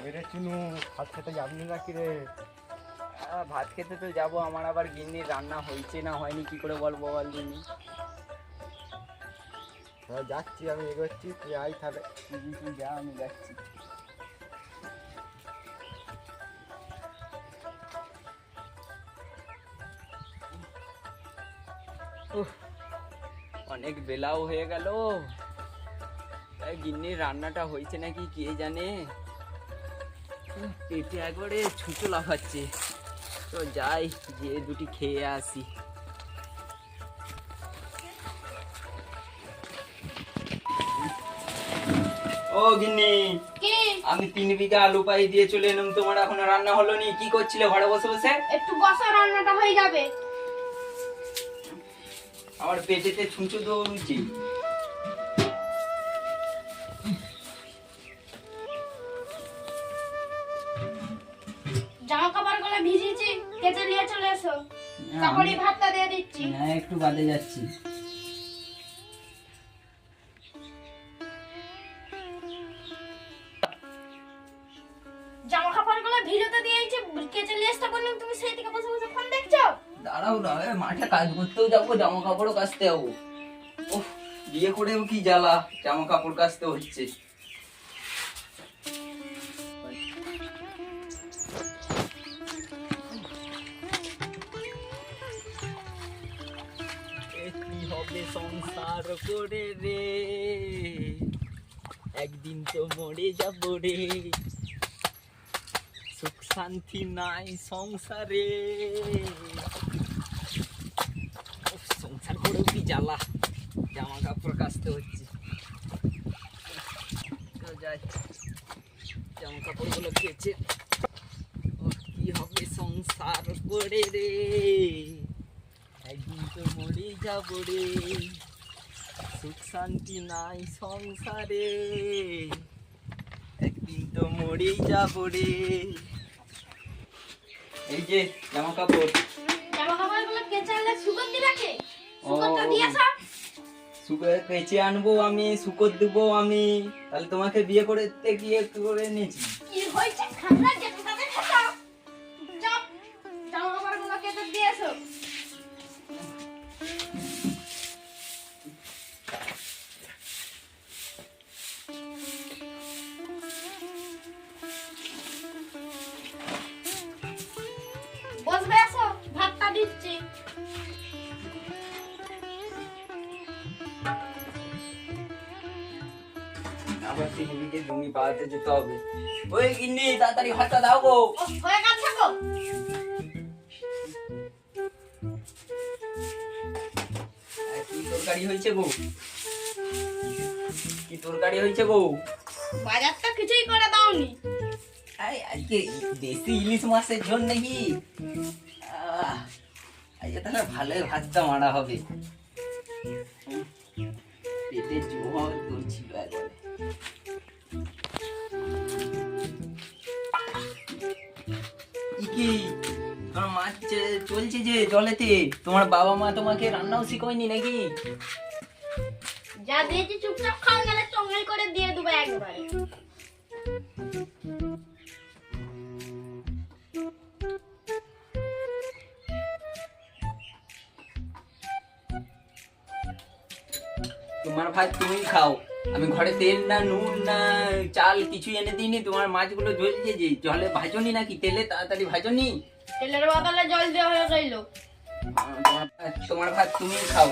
এরে চিনু ভাত খেতে যাবনি নাকি রে? আহ, ভাত খেতে তো যাব আমার আবার গিন্নির রান্না হয়েছে না হয়নি কি করে বলব বল দিনি হ্যাঁ, যাচ্ছি আমি এগোচ্ছি তুই আই তাহলে। তুই তুই যা আমি যাচ্ছি। অনেক বেলাও হয়ে গেল। এই গিন্নির রান্নাটা হয়েছে নাকি কে জানে? পেটে একবারে ছুঁচো লাফাচ্ছে। তো যাই যে দুটি খেয়ে আসি। ও গিন্নি আমি তিন বিঘা আলু পাই দিয়ে চলে এলাম। তোমার এখনও রান্না হলো নি? কি করছিলে ঘরে বসে বসে? একটু বসো রান্নাটা হয়ে যাবে। আমার পেটেতে ছুঁচো দৌড়ুচ্ছি কেটে নিয়ে চলে এসো। তারপরে ভাতটা দিয়ে দিচ্ছি। হ্যাঁ একটু বাদে যাচ্ছি। জামা কাপড়গুলো ভিজোতে দিয়েছি কেচে নিয়ে আসতে বললাম তুমি সেই থেকে বসে বসে ফোন দেখছ? দাঁড়াও না মাঠে কাজ করতেও যাব জামা কাপড়ও কাচতে যাব। ওহ বিয়ে করেও কি জ্বালা জামা কাপড় কাচতে হচ্ছে। সংসার করে রে। একদিন তো মরে যাব রে। সুখ শান্তি নাই সংসারে। সংসার করেও কি জ্বালা। জামা কাপড় কাচতে হচ্ছে। যাই। জামা কাপড়গুলো কেচে কি হবে সংসার করে রে? একদিন তো মরে যাব রে। সুখ শান্তি নাই সংসারে। একদিন তো মরেই যাব রে। এই যে জামা কাপড়। জামা কাপড়গুলো কেচে আনলে সুগন্ধ দিবে কে কেচে আনব আমি দেবো আমি। তাহলে তোমাকে বিয়ে করতে গিয়ে করে নিয়েছি কি হয়েছে? খান্না যেতে তাতে খাও জামা কাপড় কেটে দিয়ে আবার তিন জমি পাওয়াতে যেতে হবে। ওই গিন্নি তাড়াতাড়ি ভাতটা দাও গো। হয়ে কি তরকারি হয়েছে গো? কি তরকারি হয়েছে গো? বাজারটা কিছুই করে দাওনি। আরে আজকে দেশি ইলিশ মাছের ঝোল নাকি? আহ, আজকে তাহলে ভালোই ভাতটা মারা হবে। কি? তোমার মাছ চলছে যে জলেতে তোমার বাবা মা তোমাকে রান্নাও শিখয়নি নাকি? যা দিয়েছি চুপচাপ খাও নাহলে চঙ্গল করে দিয়ে দেবো একবারে। তোমার ভাত তুমি খাও। আমি ঘরে তেল না নুন না চাল কিছু এনে দিইনি তোমার মাছগুলো জ্বলছে যে জলে ভাজনি নাকি? তেলে তাড়াতাড়ি ভাজনি? তেলের বদলে জল দেওয়া হয়ে গেল। তোমার ভাত- তোমার ভাত তুমি খাও